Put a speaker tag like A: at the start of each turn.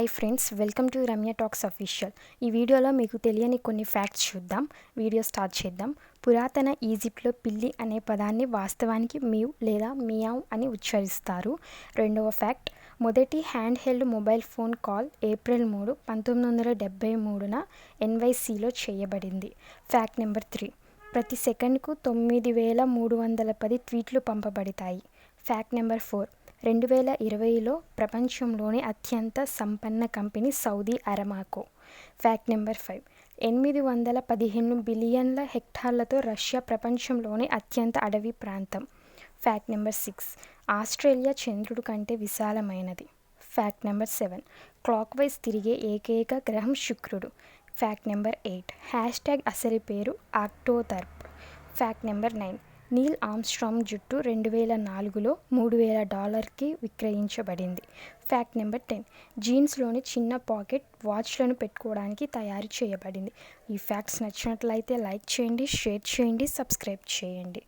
A: Hi friends welcome to Ramya talks official ఈ వీడియోలో మీకు తెలియని కొన్ని ఫ్యాక్ట్స్ చూద్దాం. వీడియో స్టార్ట్ చేద్దాం. పురాతన ఈజిప్ట్లో పిల్లి అనే పదాన్ని వాస్తవానికి మీవ్ లేదా మియావ్ అని ఉచ్చరిస్తారు. రెండవ ఫ్యాక్ట్ మొదటి hand held mobile phone call April మూడు పంతొమ్మిది వందల డెబ్బై మూడున ఎన్వైసిలో చేయబడింది. ఫ్యాక్ట్ నెంబర్ త్రీ ప్రతి సెకండ్కు తొమ్మిది వేల మూడు వందల పది ట్వీట్లు పంపబడతాయి. ఫ్యాక్ట్ నెంబర్ ఫోర్ రెండు వేల ఇరవైలో ప్రపంచంలోని అత్యంత సంపన్న company Saudi Aramco. Fact number five. ఎనిమిది వందల పదిహేను బిలియన్ల హెక్టార్లతో రష్యా ప్రపంచంలోనే అత్యంత అడవి ప్రాంతం. Fact number six. ఆస్ట్రేలియా చంద్రుడు కంటే విశాలమైనది. Fact number seven. Clock wise తిరిగే ఏకైక గ్రహం శుక్రుడు. Fact number eight. Hash tag అసలు పేరు octothorpe fact number nine. Neil Armstrong జుట్టు రెండు వేల నాలుగులో మూడు వేల డాలర్కి విక్రయించబడింది. Fact number ten. జీన్స్లోని చిన్న పాకెట్ వాచ్లను పెట్టుకోవడానికి తయారు చేయబడింది. ఈ ఫ్యాక్ట్స్ నచ్చినట్లయితే లైక్ చేయండి షేర్ చేయండి సబ్స్క్రైబ్ చేయండి.